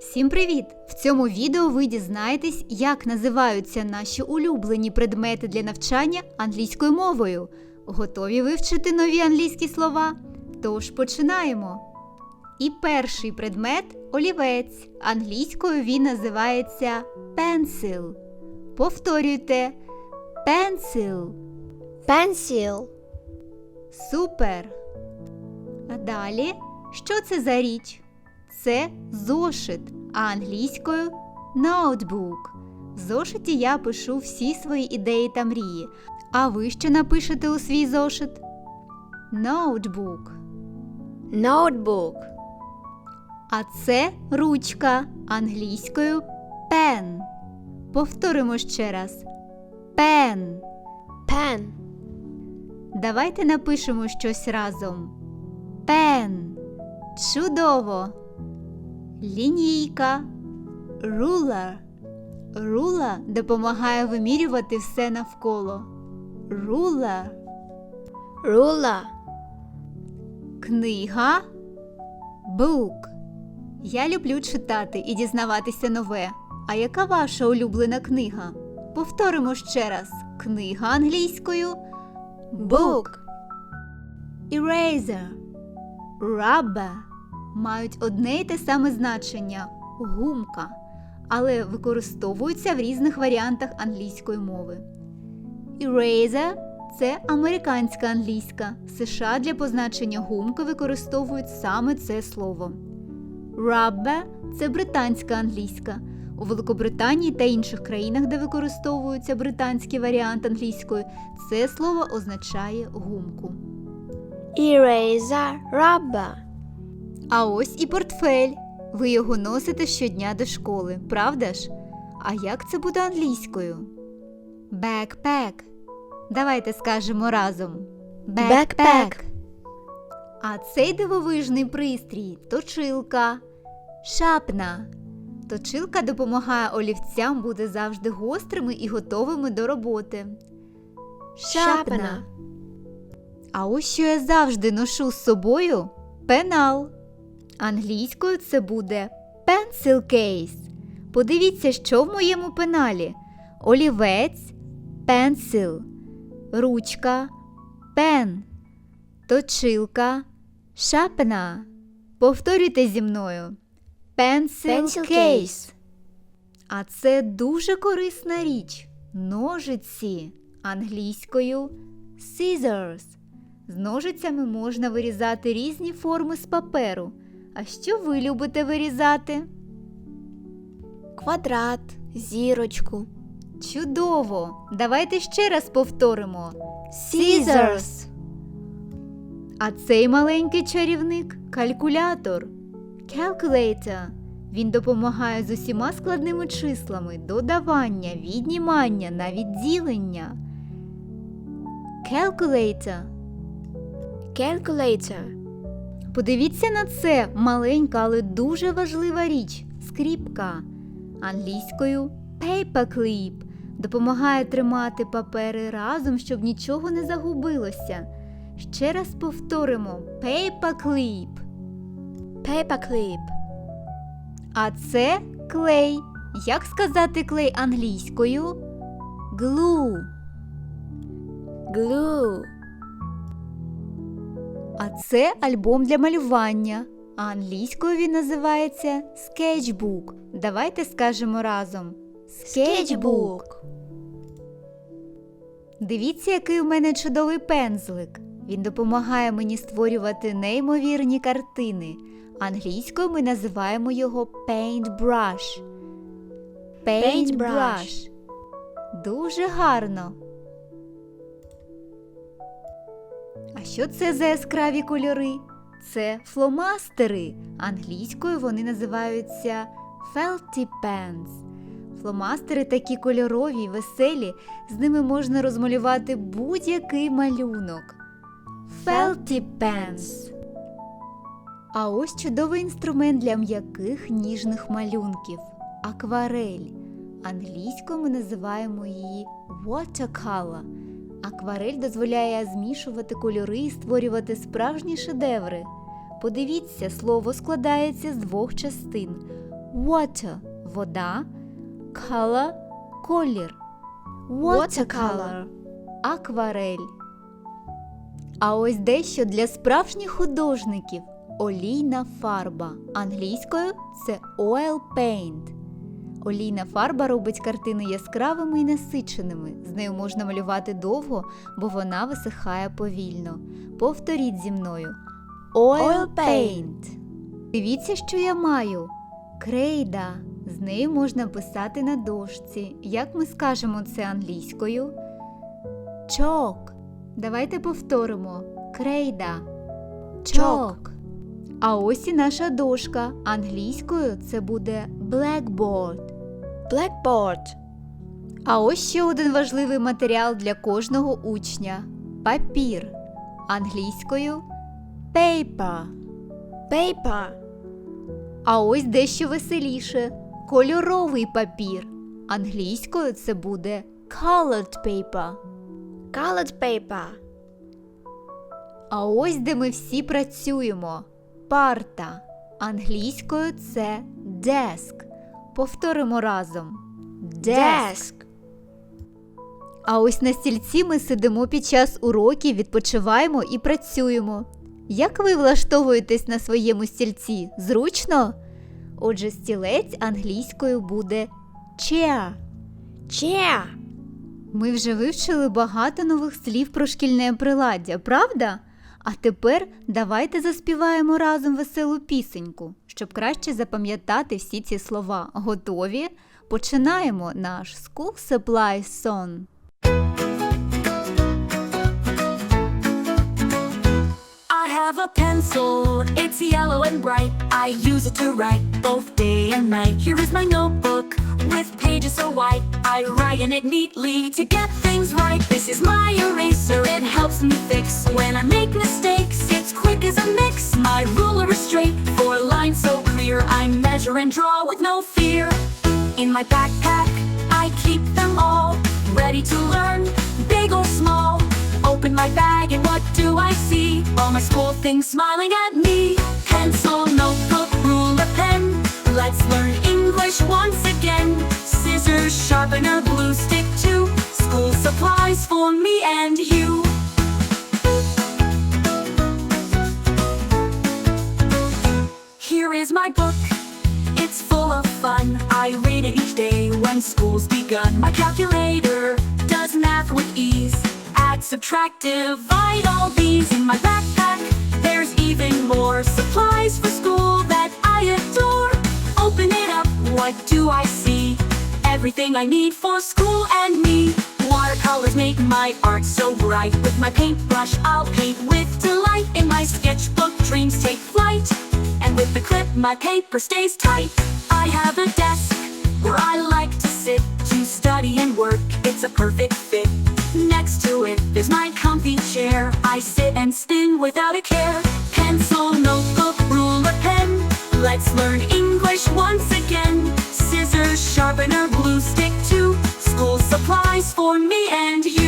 Всім привіт! В цьому відео ви дізнаєтесь, як називаються наші улюблені предмети для навчання англійською мовою. Готові вивчити нові англійські слова? Тож починаємо. І перший предмет олівець. Англійською він називається pencil. Повторюйте pencil. Pencil. Супер. А далі, що це за річ? Це зошит, а англійською ноутбук. В зошиті я пишу всі свої ідеї та мрії. А ви що напишете у свій зошит? Ноутбук. Notebook. А це ручка англійською пен. Повторимо ще раз. Пен. Pen. Давайте напишемо щось разом. Пен. Чудово. Лінійка. Рулер. Рула допомагає вимірювати все навколо. Рулер. Ruler. Книга. Бук. Я люблю читати і дізнаватися нове. А яка ваша улюблена книга? Повторимо ще раз. Книга англійською. Book. Eraser, rubber мають одне й те саме значення гумка, але використовуються в різних варіантах англійської мови. Eraser – це американська англійська. США для позначення гумки використовують саме це слово. Rubber – це британська англійська. У Великобританії та інших країнах, де використовується британський варіант англійської, це слово означає гумку. Eraser. Rubber. А ось і портфель. Ви його носите щодня до школи, правда ж? А як це буде англійською? Backpack. Давайте скажемо разом. Backpack. А цей дивовижний пристрій точилка. Шапна. Точилка допомагає олівцям бути завжди гострими і готовими до роботи. Шапна. А ось що я завжди ношу з собою пенал. Англійською це буде pencil case. Подивіться, що в моєму пеналі: олівець, pencil, ручка, пен, точилка, шапна. Повторюйте зі мною. Pencil, Pencil case. case. А це дуже корисна річ. Ножиці англійською scissors. З ножицями можна вирізати різні форми з паперу. А що ви любите вирізати? Квадрат. Зірочку. Чудово! Давайте ще раз повторимо. Scissors. А цей маленький чарівник калькулятор. Calculator. Він допомагає з усіма складними числами, додавання, віднімання, навіть ділення. Calculator. Calculator. Подивіться на це маленька, але дуже важлива річ скріпка. Англійською paperclip допомагає тримати папери разом, щоб нічого не загубилося. Ще раз повторимо paperclip. Paperclip. А це клей. Як сказати клей англійською? Glue. Glue. А це альбом для малювання. А англійською він називається скетчбук. Давайте скажемо разом. Sketchbook. Дивіться, який у мене чудовий пензлик. Він допомагає мені створювати неймовірні картини. Англійською ми називаємо його paintbrush. Paintbrush. Дуже гарно. А що це за яскраві кольори? Це фломастери. Англійською вони називаються felty pens. Фломастери такі кольорові, веселі, з ними можна розмалювати будь-який малюнок. Felty pens. А ось чудовий інструмент для м'яких ніжних малюнків акварель. Англійською ми називаємо її watercolor. Акварель дозволяє змішувати кольори і створювати справжні шедеври. Подивіться, слово складається з двох частин water – вода, color – колір, Watercolor. акварель. А ось дещо для справжніх художників олійна фарба. Англійською це oil paint. Олійна фарба робить картини яскравими і насиченими. З нею можна малювати довго, бо вона висихає повільно. Повторіть зі мною. Oil paint. Дивіться, що я маю. Крейда. З нею можна писати на дошці. Як ми скажемо це англійською? Чок. Давайте повторимо. Крейда. Чок. А ось і наша дошка. Англійською це буде blackboard. Blackboard. А ось ще один важливий матеріал для кожного учня папір. Англійською paper. Paper. А ось дещо веселіше кольоровий папір. Англійською це буде colored paper. Colored paper. А ось де ми всі працюємо. Парта. Англійською це desk. Повторимо разом. Desk. А ось на стільці ми сидимо під час уроків, відпочиваємо і працюємо. Як ви влаштовуєтесь на своєму стільці? Зручно? Отже, стілець англійською буде chair. Chair. Ми вже вивчили багато нових слів про шкільне приладдя, правда? А тепер давайте заспіваємо разом веселу пісеньку, щоб краще запам'ятати всі ці слова. Готові? Починаємо наш School Supply Song. I have a pencil, it's yellow and bright. I use it to write both day and night. Here is my notebook with pages so white. I write in it neatly to get things right. This is my eraser, it helps me fix when I make mistakes. It's quick as a mix. My ruler is straight for lines so clear. I measure and draw with no fear. In my backpack, I keep them all ready to learn, big or small. Open my bag and what do I see? All my school things smiling at me. Pencil, notebook, ruler, pen. Let's learn Once again. Scissors, sharpener, glue stick too. School supplies for me and you. Here is my book. It's full of fun. I read it each day when school's begun. My calculator does math with ease. Add, subtract, divide all these Everything I need for school and me. Watercolors make my art so bright. With my paintbrush, I'll paint with delight. In my sketchbook, dreams take flight. And with the clip, my paper stays tight. I have a desk where I like to sit to study and work. It's a perfect fit. Next to it is my comfy chair. I sit and spin without a care. Pencil, notebook, ruler, pen. Let's learn English once again. for me and you.